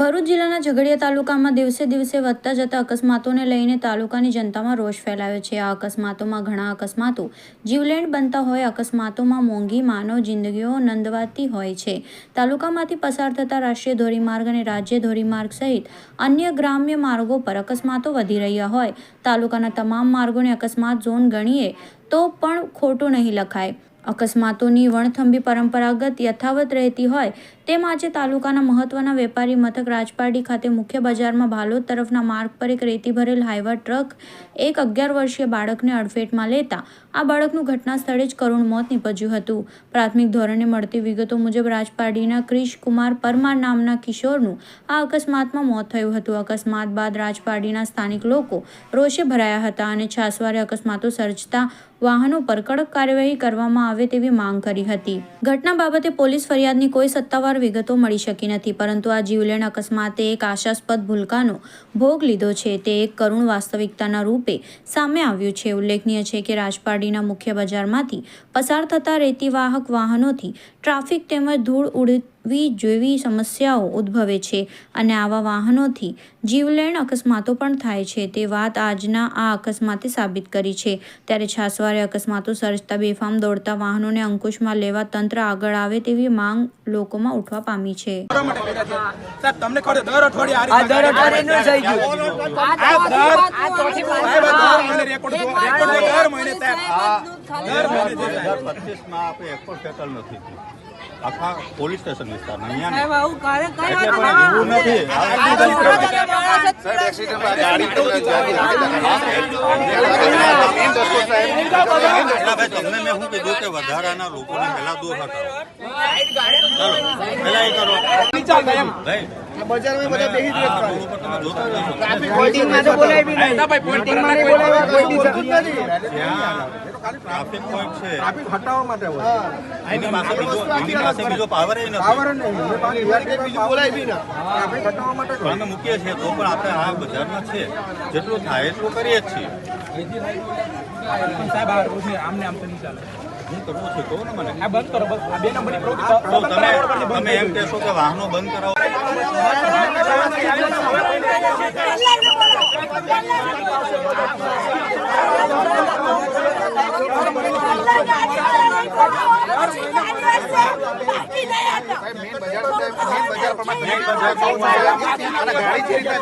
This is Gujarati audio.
ભરૂચ જિલ્લાના ઝઘડિયા તાલુકામાં દિવસે દિવસે વધતા જતા અકસ્માતોને લઈને તાલુકાની જનતામાં રોષ ફેલાયો છે. આ અકસ્માતોમાં ઘણા અકસ્માતો જીવલેણ બનતા હોય, અકસ્માતોમાં મોંઘી માનવ જિંદગીઓ નંદવાતી હોય છે. તાલુકામાંથી પસાર થતા રાષ્ટ્રીય ધોરીમાર્ગ અને રાજ્ય ધોરીમાર્ગ સહિત અન્ય ગ્રામ્ય માર્ગો પર અકસ્માતો વધી રહ્યા હોય. તાલુકાના તમામ માર્ગોને અકસ્માત ઝોન ગણીએ તો પણ ખોટું નહીં લખાય. અકસ્માતોની વણથંભી પરંપરાગત યથાવત રહેતી હોય તેમ આજે તાલુકાના મહત્વના વેપારી મથક રાજપારડી ખાતે મુખ્ય બજારમાં ભાલોદ તરફના માર્ગ પર એક રેતી ભરેલ હાઈવા ટ્રક એક અગિયાર વર્ષીય બાળકને અડફેટમાં લેતા આ બાળકનું ઘટના સ્થળે જ કરુણ મોત નીપજ્યું હતું. પ્રાથમિક ધોરણે મળતી વિગતો મુજબ રાજપારડીના ક્રિશ કુમાર પરમાર નામના કિશોરનું આ અકસ્માતમાં મોત થયું હતું. અકસ્માત બાદ રાજપારડીના સ્થાનિક લોકો રોષે ભરાયા હતા અને છાસવારે અકસ્માતો સર્જતા વાહનો પર કડક કાર્યવાહી કરવામાં આવે તેવી માંગ કરી હતી. ઘટના બાબતે પોલીસ ફરિયાદની કોઈ સત્તાવાર વિગતો મળી શકી નથી, પરંતુ આ જીવલેણ અકસ્માતે એક આશાસ્પદ ભૂલકાનો ભોગ લીધો છે. તે એક કરુણ વાસ્તવિકતાના રૂપે સામે આવ્યું છે. ઉલ્લેખનીય છે કે રાજપારડીના મુખ્ય બજારમાંથી પસાર થતા રેતીવાહક વાહનોથી ટ્રાફિક તેમજ ધૂળ ઉડવી જેવી સમસ્યાઓ ઉદ્ભવે છે અને આવા વાહનોથી જીવલેણ અકસ્માતો પણ થાય છે. તે વાત આજના આ અકસ્માતે સાબિત કરી છે. ત્યારે છાસવારે અકસ્માતો સર્જતા બેફામ દોડતા વાહનોને અંકુશમાં લેવા તંત્ર આગળ આવે તેવી માંગ લોકોમાં ઉઠવા પામી છે. દર મહિને દર પચીસમાં આપણે એક પણ સેટલ નથી થયું. આખા પોલીસ સ્ટેશન વિસ્તારમાં અહીંયા એવું નથી. તમને મેં શું કીધું કે વધારાના લોકોને પહેલા દૂર હટાવો પહેલા એ કરો. ભાઈ બજારમાં બધા તો બોલાવી ભાઈ, કોઈ- ટ્રાફિક પોઈન્ટ છે. ટ્રાફિક હટાવવા માટે હોય. એની પાસે બીજો એની પાસે બીજો પાવર નથી. પાવર નહીં. એ પાછી યાર કે બીજું બોલાય બી ના. ટ્રાફિક હટાવવા માટે જ પણ હોય. અમે મૂકીએ છીએ તો પણ આપણે આ બજારમાં છે. જેટલું થાય એટલું કરીએ જ છીએ. સાહેબ આ ને આમને આમ તો નહીં ચાલે. હું કરવું છે કહો ને મને. આ બંધ કરો બસ. આ બે નંબરની પ્રવૃત્તિ તમે તમે એમ કહેશો કે વાહનો બંધ કરાવો. મેઈન બજાર પર મેઈન બજાર પર અને ગાડી જે રીતે જાય